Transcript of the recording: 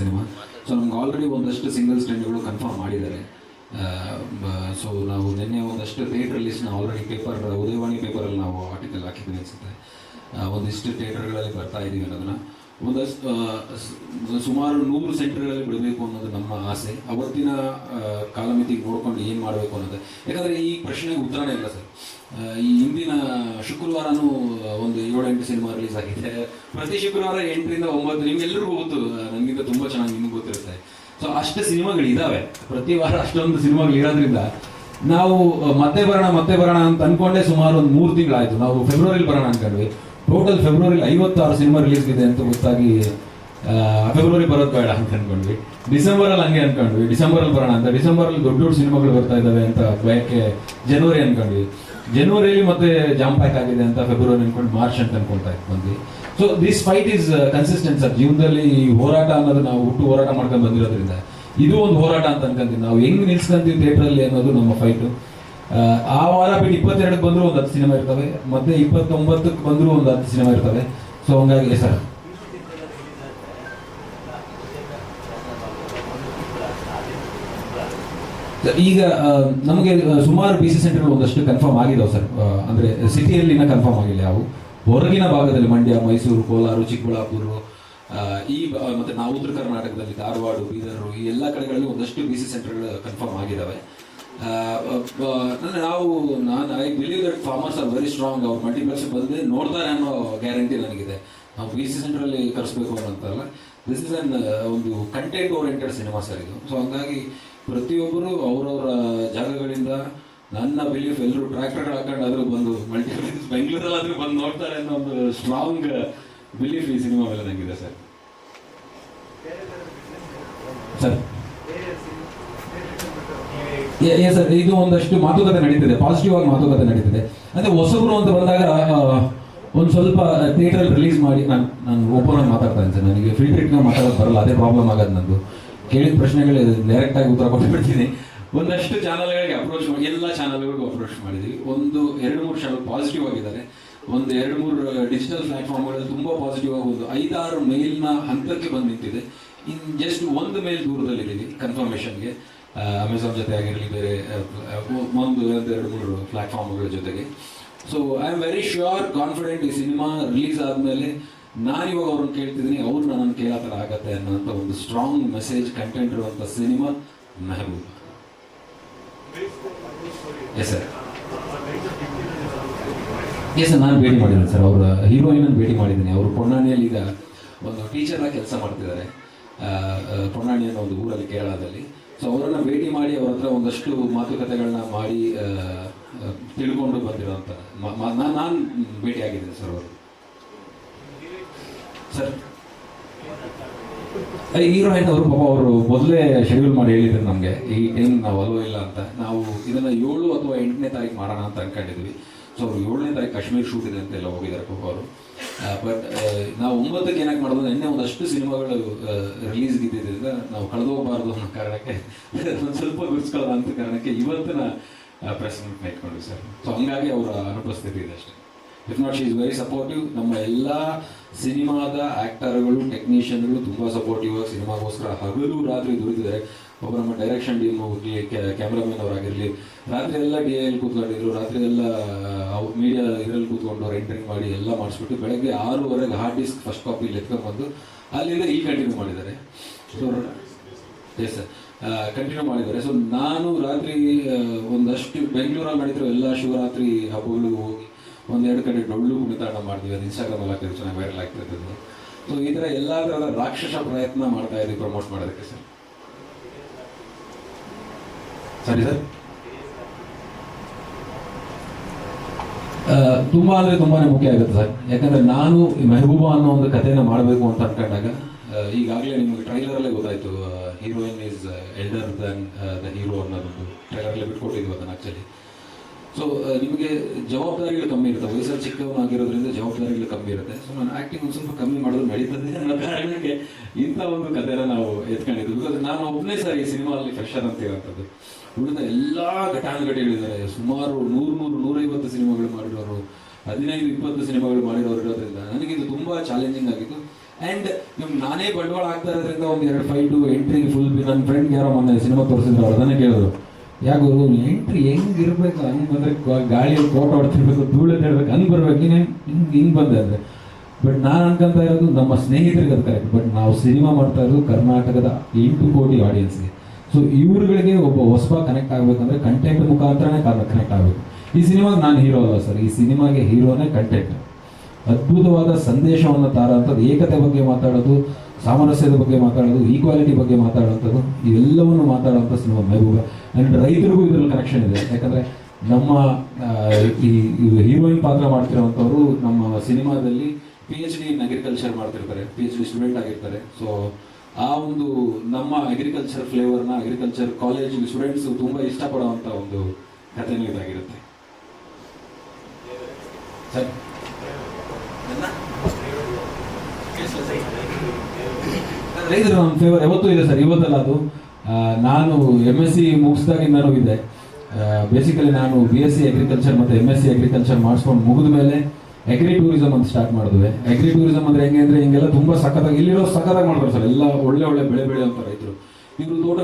Cinema. So ನಮ್ಗೆ already ಒಂದಷ್ಟು single ಸ್ಟ್ರೆಂಡ್ಗಳು ಕನ್ಫರ್ಮ್ ಮಾಡಿದ್ದಾರೆ. ಸೊ ನಾವು ನಿನ್ನೆ ಒಂದಷ್ಟು ಥಿಯೇಟರ್ ಲಿಸ್ಟ್ನ ಆಲ್ರೆಡಿ ಪೇಪರ್ ಉದಯವಾಣಿ ಪೇಪರಲ್ಲಿ ನಾವು ಆರ್ಟಿಕಲ್ ಹಾಕಿದ್ವಿ ಅನಿಸುತ್ತೆ. ಒಂದಿಷ್ಟು ಥಿಯೇಟರ್ಗಳಲ್ಲಿ ಬರ್ತಾ ಇದ್ದೀವಿ ಅನ್ನೋದನ್ನು. ಒಂದಷ್ಟು ಸುಮಾರು ನೂರು ಸೆಂಟರ್ಗಳಲ್ಲಿ ಬಿಡಬೇಕು ಅನ್ನೋದು ನಮ್ಮ ಆಸೆ. ಅವತ್ತಿನ ಕಾಲಮಿತಿಗೆ ನೋಡ್ಕೊಂಡು ಏನು ಮಾಡಬೇಕು ಅನ್ನೋದು. ಯಾಕಂದರೆ ಈ ಪ್ರಶ್ನೆಗೆ ಉತ್ತರನೇ ಇಲ್ಲ ಸರ್. ಈ ಹಿಂದಿನ ಶುಕ್ರವಾರನೂ ಒಂದು ಏಳೆಂಟು ಸಿನಿಮಾ ರಿಲೀಸ್ ಆಗಿದೆ. ಪ್ರತಿ ಶುಕ್ರವಾರ ಎಂಟರಿಂದ ಒಂಬತ್ತು ನಿಮ್ಗೆಲ್ಲರಿಗೂ ಗೊತ್ತು ನನಗಿಂತ ತುಂಬ ಚೆನ್ನಾಗಿ ನಿಮ್ಗೆ ಗೊತ್ತಿರುತ್ತೆ. ಸೊ ಅಷ್ಟು ಸಿನಿಮಾಗಳು ಇದಾವೆ ಪ್ರತಿ ವಾರ ಅಷ್ಟೊಂದು ಸಿನಿಮಾಗಳು ಇರೋದ್ರಿಂದ, ನಾವು ಮತ್ತೆ ಬರೋಣ ಮತ್ತೆ ಬರೋಣ ಅಂತ ಅನ್ಕೊಂಡೆ ಸುಮಾರು ಒಂದು ಮೂರು ತಿಂಗಳಾಯ್ತು. ನಾವು ಫೆಬ್ರವರಿಲಿ ಬರೋಣ ಅನ್ಕೊಂಡ್ವಿ ಟೋಟಲ್ ಫೆಬ್ರವರಿಲಿ ಐವತ್ತಾರು ಸಿನಿಮಾ ರಿಲೀಸ್ ಇದೆ ಅಂತ ಗೊತ್ತಾಗಿ ಫೆಬ್ರವರಿ ಬರೋದು ಬೇಡ ಅಂತ ಅನ್ಕೊಂಡ್ವಿ. ಡಿಸೆಂಬರ್ ಅಲ್ಲಿ ಹಂಗೆ ಅನ್ಕೊಂಡ್ವಿ. ಡಿಸೆಂಬರ್ ಅಲ್ಲಿ ಬರೋಣ ಅಂತ. ಡಿಸೆಂಬರ್ ಅಲ್ಲಿ ದೊಡ್ಡ ದೊಡ್ಡ ಸಿನಿಮಾಗಳು ಬರ್ತಾ ಇದ್ದಾವೆ ಅಂತ ಬಯಕೆ, ಜನವರಿ ಅನ್ಕೊಂಡ್ವಿ. ಜನವರಿಯಲ್ಲಿ ಮತ್ತೆ ಜಾಮ್ ಪ್ಯಾಕ್ ಆಗಿದೆ ಅಂತ ಫೆಬ್ರವರಿ ಅನ್ಕೊಂಡು ಮಾರ್ಚ್ ಅಂತ ಅನ್ಕೊಳ್ತಾ ಇತ್ತು so this fight is consistent sir ಜೀವನದಲ್ಲಿ ಈ ಹೋರಾಟ ಅನ್ನೋದು ನಾವು ಹುಟ್ಟು ಹೋರಾಟ ಮಾಡ್ಕೊಂಡು ಬಂದಿರೋದ್ರಿಂದ. ಇದು ಒಂದು ಹೋರಾಟ ಅಂತ ಅನ್ಕೊಂತೀವಿ ನಾವು ಹೆಂಗ್ ನಿಲ್ಸ್ಕೊಂತೀವಿ ಥಿಯೇಟರ್ ಅಲ್ಲಿ ಅನ್ನೋದು ನಮ್ಮ ಫೈಟು ಆ ವಾರ ಬಿಟ್ಟು ಇಪ್ಪತ್ತೆರಡಕ್ಕೆ ಬಂದರೂ ಒಂದು ಹತ್ತು ಸಿನಿಮಾ ಇರ್ತವೆ. ಮತ್ತೆ ಇಪ್ಪತ್ತೊಂಬತ್ತಕ್ಕೆ ಬಂದರೂ ಒಂದು ಹತ್ತು ಸಿನಿಮಾ ಇರ್ತವೆ. ಸೊ ಹಂಗಾಗಿ ಸರ್ ಸರ್, ಈಗ ನಮಗೆ ಸುಮಾರು ಬಿ ಸಿ ಸೆಂಟರ್ಗಳು ಒಂದಷ್ಟು ಕನ್ಫರ್ಮ್ ಆಗಿದಾವೆ ಸರ್. ಅಂದರೆ ಅಂದ್ರೆ ಸಿಟಿಯಲ್ಲಿ ಇನ್ನೂ ಕನ್ಫರ್ಮ್ ಆಗಿಲ್ಲ ಯಾವ. ಹೊರಗಿನ ಭಾಗದಲ್ಲಿ ಮಂಡ್ಯ, ಮೈಸೂರು, ಕೋಲಾರ, ಚಿಕ್ಕಬಳ್ಳಾಪುರ ಈ ಮತ್ತೆ ನಾವು ಉತ್ತರ ಕರ್ನಾಟಕದಲ್ಲಿ ಧಾರವಾಡ, ಬೀದರು, ಈ ಎಲ್ಲ ಕಡೆಗಳಲ್ಲಿ ಒಂದಷ್ಟು ಬಿ ಸಿ ಸೆಂಟರ್ಗಳು ಕನ್ಫರ್ಮ್ ಆಗಿದ್ದಾವೆ ಅಂದ್ರೆ ನಾವು, ನಾನು I believe that farmers are very strong ಅವ್ರು ಮಲ್ಟಿಪ್ಲೆಕ್ಸ್ ಬಂದರೆ ನೋಡ್ತಾರೆ ಅನ್ನೋ ಗ್ಯಾರಂಟಿ ನನಗಿದೆ. ನಾವು ಬಿ ಸಿ ಸೆಂಟ್ರಲ್ಲಿ ಕರೆಸ್ಬೇಕು ಅಂತಲ್ಲ ದಿಸ್ ಇಸ್ ಅನ್ ಒಂದು ಕಂಟೆಂಟ್ ಓರಿಯೆಂಟೆಡ್ ಸಿನಿಮಾ ಸರ್ ಇದು. ಸೊ ಹಂಗಾಗಿ ಪ್ರತಿಯೊಬ್ಬರು ಅವರವರ ಜಾಗಗಳಿಂದ ನನ್ನ ಬಿಲೀಫ್ ಎಲ್ಲರೂ ಟ್ರ್ಯಾಕ್ಟರ್ ಹಾಕೊಂಡು ಆದರೂ ಬಂದು ಮಲ್ಟಿಪ್ಲೆಕ್ಸ್ ಬೆಂಗಳೂರಲ್ಲಾದ್ರೂ ಬಂದು ನೋಡ್ತಾರೆ ಅನ್ನೋ ಒಂದು ಸ್ಟ್ರಾಂಗ್ ಬಿಲೀಫ್ ಈ ಸಿನಿಮಾ ಮೇಲೆ ನನಗಿದೆ ಸರ್ ಸರ್ ಸರ್ ಇದು ಒಂದಷ್ಟು ಮಾತುಕತೆ ನಡೀತಿದೆ. ಪಾಸಿಟಿವ್ ಆಗಿ ಮಾತುಕತೆ ನಡೀತಿದೆ. ಅಂದ್ರೆ ಹೊಸಬ್ರು ಅಂತ ಬಂದಾಗ ಒಂದು ಸ್ವಲ್ಪ ಥಿಯೇಟರ್ ರಿಲೀಸ್ ಮಾಡಿ ನಾನು ನಾನು ಓಪನ್ ಆಗಿ ಮಾತಾಡ್ತಾ ಇದ್ದೀನಿ ಸರ್ ನನಗೆ ಇಟ್ಕೊಂಡು ಮಾತಾಡೋದು ಬರಲ್ಲ. ಅದೇ ಪ್ರಾಬ್ಲಮ್ ಆಗೋದು ನಂದು. ಕೇಳಿದ ಪ್ರಶ್ನೆಗಳು ಡೈರೆಕ್ಟ್ ಆಗಿ ಉತ್ತರ ಕೊಟ್ಬಿಡ್ತೀನಿ. ಒಂದಷ್ಟು ಚಾನಲ್ಗಳಿಗೆ ಅಪ್ರೋಚ್ ಮಾಡಿ, ಎಲ್ಲ ಚಾನಲ್ಗಳಿಗೂ ಅಪ್ರೋಚ್ ಮಾಡಿದ್ವಿ. ಒಂದು ಎರಡು ಮೂರು ಚಾನಲ್ ಪಾಸಿಟಿವ್ ಆಗಿದ್ದಾರೆ. ಒಂದು ಎರಡು ಮೂರು ಡಿಜಿಟಲ್ ಪ್ಲಾಟ್ಫಾರ್ಮ್ಗಳಲ್ಲಿ ತುಂಬ ಪಾಸಿಟಿವ್ ಆಗಿ ಒಂದು ಐದಾರು ಮೇಲ್ನ ಹಂತಕ್ಕೆ ಬಂದು ನಿಂತಿದೆ. ಇನ್ ಜಸ್ಟ್ ಒಂದು ಮೇಲ್ ದೂರದಲ್ಲಿದ್ದೀವಿ ಕನ್ಫರ್ಮೇಷನ್ಗೆ ಅಮೆಝಾನ್ ಜೊತೆ ಆಗಿರಲಿ, ಬೇರೆ ಒಂದು ಒಂದು ಎರಡು ಮೂರು ಪ್ಲಾಟ್ಫಾರ್ಮ್ಗಳ ಜೊತೆಗೆ. So I am very sure confident ಈ ಸಿನಿಮಾ ರಿಲೀಸ್ ಆದಮೇಲೆ ನಾನು ಇವಾಗ ಅವ್ರನ್ನ ಕೇಳ್ತಿದ್ದೀನಿ, ಅವ್ರು ನನ್ನನ್ನು ಕೇಳೋ ಥರ ಆಗತ್ತೆ ಅನ್ನೋಂಥ ಒಂದು ಸ್ಟ್ರಾಂಗ್ ಮೆಸೇಜ್ ಕಂಟೆಂಟ್ ಇರುವಂಥ cinema Mehboob yes sir yes sir ನಾನು ಭೇಟಿ ಮಾಡಿದ್ದೀನಿ ಸರ್ ಅವರ ಹೀರೋಯಿನ್ ಭೇಟಿ ಮಾಡಿದ್ದೀನಿ. ಅವರು ಪೊನ್ನಾಣಿಯಲ್ಲಿ ಈಗ ಒಂದು ಟೀಚರ್ ಆಗಿ ಕೆಲಸ ಮಾಡ್ತಿದ್ದಾರೆ. ಪೊನ್ನಾಣಿ ಅನ್ನೋ ಒಂದು ಊರಲ್ಲಿ ಕೇರಳದಲ್ಲಿ. ಸೊ ಅವರನ್ನು ಭೇಟಿ ಮಾಡಿ ಅವ್ರ ಹತ್ರ ಒಂದಷ್ಟು ಮಾತುಕತೆಗಳನ್ನ ಮಾಡಿ ತಿಳ್ಕೊಂಡು ಬಂದಿರೋಂಥ ನಾನು ನಾನು ಭೇಟಿ ಆಗಿದ್ದೀನಿ ಸರ್ ಅವರು. ಸರ್. ಹೆಣ್ಣು ಅವರು ಪಾಪ ಅವರು ಮೊದಲೇ ಶೆಡ್ಯೂಲ್ ಮಾಡಿ ಹೇಳಿದ್ರು ನಮಗೆ. ಈ ಟೈಮ್ ನಾವು ಅಲ್ವೋ ಇಲ್ಲ ಅಂತ. ನಾವು ಇದನ್ನು ಏಳು ಅಥವಾ ಎಂಟನೇ ತಾರೀಕು ಮಾಡೋಣ ಅಂತ ಅನ್ಕೊಂಡಿದ್ವಿ. ಸೊ ಅವರು ಏಳನೇ ತಾರೀಕು ಕಾಶ್ಮೀರ್ ಶೂಟ್ ಇದೆ ಅಂತೆಲ್ಲ ಹೋಗಿದ್ದಾರೆ ಪಾಪ ಅವರು. ಬಟ್ ನಾವು ಒಂಬತ್ತಕ್ಕೆ ಏನಕ್ಕೆ ಮಾಡೋದು ನಿನ್ನೆ ಒಂದಷ್ಟು ಸಿನಿಮಾಗಳು ರಿಲೀಸ್ ಇದ್ದಿದ್ದರಿಂದ ನಾವು ಕಳೆದೋಗಬಾರ್ದು ಅನ್ನೋ ಕಾರಣಕ್ಕೆ ಒಂದು ಸ್ವಲ್ಪ ಗುರ್ಸ್ಕೊಳ್ಳೋಣ ಅಂತ ಕಾರಣಕ್ಕೆ ಇವತ್ತಿನ ಪ್ರೆಸ್ ಮೀಟ್ ಇಟ್ಕೊಂಡ್ವಿ ಸರ್. ಸೊ ಹಂಗಾಗಿ ಅವರ ಅನುಪಸ್ಥಿತಿ ಇದೆ ಅಷ್ಟೇ. If not she is very supportive ನಮ್ಮ ಎಲ್ಲ ಸಿನಿಮಾದ ಆಕ್ಟರ್ಗಳು, ಟೆಕ್ನಿಷಿಯನ್ಗಳು ತುಂಬ ಸಪೋರ್ಟಿವ್ ಆಗಿ ಸಿನಿಮಾಗೋಸ್ಕರ ಹಗಲು ರಾತ್ರಿ ದುಡಿದಿದ್ದಾರೆ ಒಬ್ಬ ನಮ್ಮ ಡೈರೆಕ್ಷನ್ ಟೀಮ್ ಕ್ಯಾಮ್ರಾಮನ್ ಅವರಾಗಿರಲಿ, ರಾತ್ರಿ ಎಲ್ಲ ಡಿ ಎಲ್ಲಿ ಕೂತ್ಕೊಂಡಿದ್ರು, ರಾತ್ರಿ ಎಲ್ಲ ಮೀಡಿಯಾ ಇದರಲ್ಲಿ ಕೂತ್ಕೊಂಡು ಎಂಟ್ರಿಂಗ್ ಮಾಡಿ ಎಲ್ಲ ಮಾಡಿಸ್ಬಿಟ್ಟು ಬೆಳಗ್ಗೆ ಆರೂವರೆಗೆ ಹಾರ್ಡ್ ಡಿಸ್ಕ್ ಫಸ್ಟ್ ಕಾಪಿ ಎತ್ಕೊಂಡ್ಬಂದು ಅಲ್ಲಿಂದ ಈ ಕಂಟಿನ್ಯೂ ಮಾಡಿದ್ದಾರೆ. ಸೊ ಎಸ್ ಕಂಟಿನ್ಯೂ ಮಾಡಿದ್ದಾರೆ. ಸೊ ನಾನು ರಾತ್ರಿ ಒಂದಷ್ಟು ಬೆಂಗಳೂರಲ್ಲಿ ಮಾಡಿದ್ರು ಎಲ್ಲ ಶಿವರಾತ್ರಿ ಹಬ್ಬಗಳಿಗೂ ಹೋಗಿ ಒಂದೆರಡು ಕಡೆ ಡೊಳ್ಳು ಕುಣಿತಾಟ ಮಾಡ್ತೀವಿ, ಅದು ಇನ್ಸ್ಟಾಗ್ರಾಮಲ್ಲಿ ಹಾಕಿದ್ರೆ ಚೆನ್ನಾಗಿ ವೈರಲ್ ಆಗ್ತಿರ್ತದೆ ಸೊ ಈ ಥರ ಎಲ್ಲ ಥರದ ರಾಕ್ಷಸ ಪ್ರಯತ್ನ ಮಾಡ್ತಾ ಇದ್ದೀವಿ ಪ್ರಮೋಟ್ ಮಾಡೋದಕ್ಕೆ ಸರ್. ಸರಿ ಸರ್? ತುಂಬಾ ಅಂದ್ರೆ ತುಂಬಾನೇ ಮುಖ್ಯ ಆಗುತ್ತೆ ಸರ್. ಯಾಕಂದ್ರೆ ನಾನು ಮೆಹಬೂಬ ಅನ್ನೋ ಒಂದು ಕಥೆನ ಮಾಡಬೇಕು ಅಂತ ಅನ್ಕೊಂಡಾಗ ಈಗಾಗಲೇ ನಿಮಗೆ ಟ್ರೈಲರ್ ಅಲ್ಲೇ ಗೊತ್ತಾಯ್ತು heroine is elder than the hero ಅನ್ನೋದೊಂದು. ಟ್ರೈಲರ್ ಅಲ್ಲೇ ಬಿಟ್ಕೊಟ್ಟಿದ್ವಿ ಅದನ್ನ ಆಕ್ಚುಲಿ ಸೊ ನಿಮಗೆ ಜವಾಬ್ದಾರಿಗಳು ಕಮ್ಮಿ ಇರುತ್ತೆ. ವಯಸ್ಸಲ್ಲಿ ಚಿಕ್ಕವನಾಗಿರೋದ್ರಿಂದ ಜವಾಬ್ದಾರಿಗಳು ಕಮ್ಮಿ ಇರುತ್ತೆ. ಸೊ ನಾನು ಆಕ್ಟಿಂಗ್ ಒಂದು ಸ್ವಲ್ಪ ಕಮ್ಮಿ ಮಾಡೋದು ನಡೀತದೆ ಅನ್ನೋ ಕಾರಣಕ್ಕೆ ಇಂಥ ಒಂದು ಕಥೆನ ನಾವು ಎತ್ಕೊಂಡಿದ್ವಿ. ಬಿಕಾಸ್ ನಾನು ಒಬ್ಬನೇ ಸರ್ ಈ ಸಿನಿಮಾದಲ್ಲಿ ಫ್ರೆಶರ್ ಅಂತ ಇರೋಂಥದ್ದು ಉಳಿದ ಎಲ್ಲ ಘಟಾನುಘಟಿಗಳಿದ್ದಾರೆ ಸುಮಾರು ನೂರು ನೂರು ನೂರೈವತ್ತು ಸಿನಿಮಾಗಳು ಮಾಡಿರೋರು ಹದಿನೈದು, ಇಪ್ಪತ್ತು ಸಿನಿಮಾಗಳು ಮಾಡಿರೋರು ಇರೋದ್ರಿಂದ ನನಗೆ ಇದು ತುಂಬ ಚಾಲೆಂಜಿಂಗ್ ಆಗಿತ್ತು. ಆ್ಯಂಡ್ ನಾನೇ ಬಂಡವಾಳ ಆಗ್ತಾ ಇರೋದ್ರಿಂದ ಒಂದು ಎರಡು ಫೈಟು ಎಂಟ್ರಿ ಫುಲ್ ನನ್ನ ಫ್ರೆಂಡ್ ಯಾರೋ ಮೊನ್ನೆ ಸಿನಿಮಾ ತೋರಿಸಿದ್ರು ಅದನ್ನೇ ಕೇಳಿದ್ರು. ಯಾಕೆ ಎಂಟ್ರಿ ಹೆಂಗ್ ಇರ್ಬೇಕು ಹಂಗೆ ಬಂದ್ರೆ ಗಾಳಿಯಲ್ಲಿ ಕೋಟ ಹೊಡ್ತಿರ್ಬೇಕು ಧೂಳು ಹೇಳ್ಬೇಕು, ಹಂಗೆ ಬರ್ಬೇಕು. ನೀನು ಹಿಂಗೆ ಹಿಂಗೆ ಬಂದೆ ಅಂದರೆ. ಬಟ್ ನಾನು ಅನ್ಕೊಂತ ಇರೋದು ನಮ್ಮ ಸ್ನೇಹಿತರಿಗೆ ಅದು ಕರೆಕ್ಟ್ ಬಟ್ ನಾವು ಸಿನಿಮಾ ಮಾಡ್ತಾ ಇರೋದು ಕರ್ನಾಟಕದ ಎಂಟು ಕೋಟಿ ಆಡಿಯನ್ಸ್ಗೆ ಸೊ ಇವ್ರುಗಳಿಗೆ ಒಬ್ಬ ಹೊಸಬ ಕನೆಕ್ಟ್ ಆಗಬೇಕಂದ್ರೆ ಕಂಟೆಂಟ್ ಮುಖಾಂತರನೇ ಕನೆಕ್ಟ್ ಆಗಬೇಕು. ಈ ಸಿನಿಮಾಗೆ ನಾನು ಹೀರೋ ಅಲ್ಲ ಸರ್. ಈ ಸಿನಿಮಾಗೆ ಹೀರೋನೇ ಕಂಟೆಂಟ್ ಅದ್ಭುತವಾದ ಸಂದೇಶವನ್ನು ತಾರಂಥದ್ದು ಏಕತೆ ಬಗ್ಗೆ ಮಾತಾಡೋದು, ಸಾಮರಸ್ಯದ ಬಗ್ಗೆ ಮಾತಾಡೋದು ಈಕ್ವಾಲಿಟಿ ಬಗ್ಗೆ ಮಾತಾಡುವಂಥದ್ದು ಇವೆಲ್ಲವನ್ನು ಮಾತಾಡುವಂಥ ಸಿನಿಮಾ ಮೆಹಬೂಬ. ಆ್ಯಂಡ್ ರೈತರಿಗೂ ಇದರಲ್ಲಿ ಕನೆಕ್ಷನ್ ಇದೆ. ಯಾಕಂದರೆ ನಮ್ಮ ಈ ಹೀರೋಯಿನ್ ಪಾತ್ರ ಮಾಡ್ತಿರೋವಂಥವ್ರು ನಮ್ಮ cinema P H D in agriculture ಮಾಡ್ತಿರ್ತಾರೆ. ಪಿ ಎಚ್ ಡಿ ಸ್ಟೂಡೆಂಟ್ ಆಗಿರ್ತಾರೆ. ಸೊ ಆ ಒಂದು ನಮ್ಮ ಅಗ್ರಿಕಲ್ಚರ್ ಫ್ಲೇವರ್ನ ಅಗ್ರಿಕಲ್ಚರ್ ಕಾಲೇಜ್ ಸ್ಟೂಡೆಂಟ್ಸ್ ತುಂಬ ಇಷ್ಟಪಡುವಂಥ ಒಂದು ಕಥೆನೂ ಇದಾಗಿರುತ್ತೆ. ಸರ್. ಫೇವರ್ ಯಾವತ್ತೂ ಇದೆ ಸರ್, ಇವತ್ತಲ್ಲ ಅದು. ನಾನು ಎಂ ಎಸ್ ಸಿ ಮುಗಿಸ್ದಾಗಿಂದನೂ ಇದೆ. ಬೇಸಿಕಲಿ ನಾನು ಬಿ ಎಸ್ ಸಿ ಅಗ್ರಿಕಲ್ಚರ್ ಮತ್ತು ಎಂ ಎಸ್ ಸಿ ಅಗ್ರಿಕಲ್ಚರ್ ಮಾಡಿಸ್ಕೊಂಡು ಮುಗಿದ ಮೇಲೆ ಅಗ್ರಿ ಟೂರಿಸಮ್ ಅಂತ ಸ್ಟಾರ್ಟ್ ಮಾಡಿದ್ವಿ. ಅಗ್ರಿ ಟೂರಿಸಮ್ ಅಂದ್ರೆ ಹೆಂಗೆ ಅಂದರೆ ಹಿಂಗೆಲ್ಲ ತುಂಬಾ ಸಖತ್ತಾಗಿ ಇಲ್ಲಿರೋ ಸಖತ್ತಾಗಿ ಮಾಡ್ತಾರೆ ಸರ್. ಎಲ್ಲ ಒಳ್ಳೆ ಒಳ್ಳೆ ಬೆಳೆ ಬೆಳೆಯುವಂಥ ರೈತರು. ಇವರು ತೋಟ